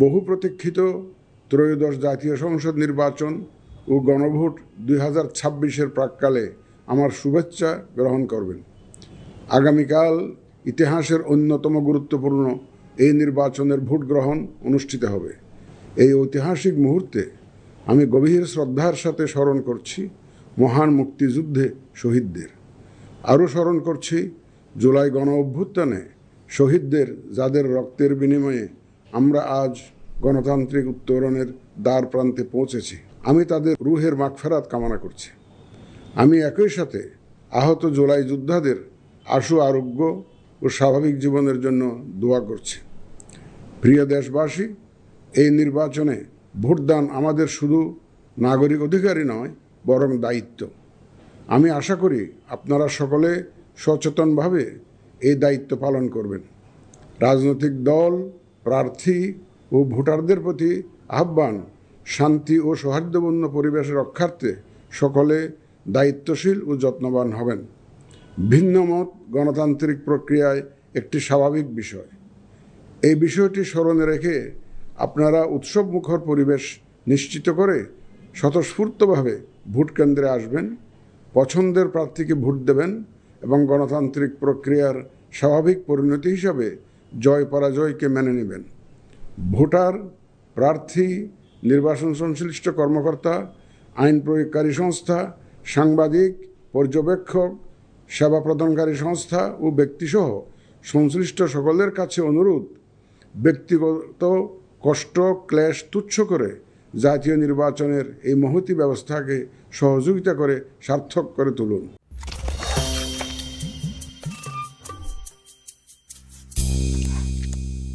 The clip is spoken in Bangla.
বহু প্রতীক্ষিত ত্রয়োদশ জাতীয় সংসদ নির্বাচন ও গণভোট দুই হাজার ছাব্বিশের প্রাককালে আমার শুভেচ্ছা গ্রহণ করবেন। আগামীকাল ইতিহাসের অন্যতম গুরুত্বপূর্ণ এই নির্বাচনের ভোট গ্রহণ অনুষ্ঠিত হবে। এই ঐতিহাসিক মুহূর্তে আমি গভীর শ্রদ্ধার সাথে স্মরণ করছি মহান মুক্তিযুদ্ধে শহীদদের। আরও স্মরণ করছি জুলাই গণ অভ্যুত্থানে শহীদদের যাদের রক্তের বিনিময়ে আমরা আজ গণতান্ত্রিক উত্তরণের দ্বার প্রান্তে পৌঁছেছি। আমি তাদের রুহের মাগফেরাত কামনা করছি। আমি একই সাথে আহত জোলাই যোদ্ধাদের আশু আরোগ্য ও স্বাভাবিক জীবনের জন্য দোয়া করছি। প্রিয় দেশবাসী, এই নির্বাচনে ভোটদান আমাদের শুধু নাগরিক অধিকারই নয়, বরং দায়িত্ব। আমি আশা করি আপনারা সকলে সচেতনভাবে এই দায়িত্ব পালন করবেন। রাজনৈতিক দল প্রার্থী ও ভোটারদের প্রতি আহ্বান, শান্তি ও সৌহার্দ্যপূর্ণ পরিবেশ রক্ষার্থে সকলে দায়িত্বশীল ও যত্নবান হবেন। ভিন্ন মত গণতান্ত্রিক প্রক্রিয়ায় একটি স্বাভাবিক বিষয়। এই বিষয়টি স্মরণে রেখে আপনারা উৎসবমুখর পরিবেশ নিশ্চিত করে স্বতঃস্ফূর্তভাবে ভোট কেন্দ্রে আসবেন, পছন্দের প্রার্থীকে ভোট দেবেন এবং গণতান্ত্রিক প্রক্রিয়ার স্বাভাবিক পরিণতি হিসাবে জয় পরাজয়কে মেনে নেবেন। ভোটার, প্রার্থী, নির্বাচন সংশ্লিষ্ট কর্মকর্তা, আইন প্রয়োগকারী সংস্থা, সাংবাদিক, পর্যবেক্ষক, সেবা প্রদানকারী সংস্থা ও ব্যক্তিসহ সংশ্লিষ্ট সকলের কাছে অনুরোধ, ব্যক্তিগত কষ্ট, ক্লেশ তুচ্ছ করে জাতীয় নির্বাচনের এই মহতি ব্যবস্থাকে সহযোগিতা করে সার্থক করে তুলুন।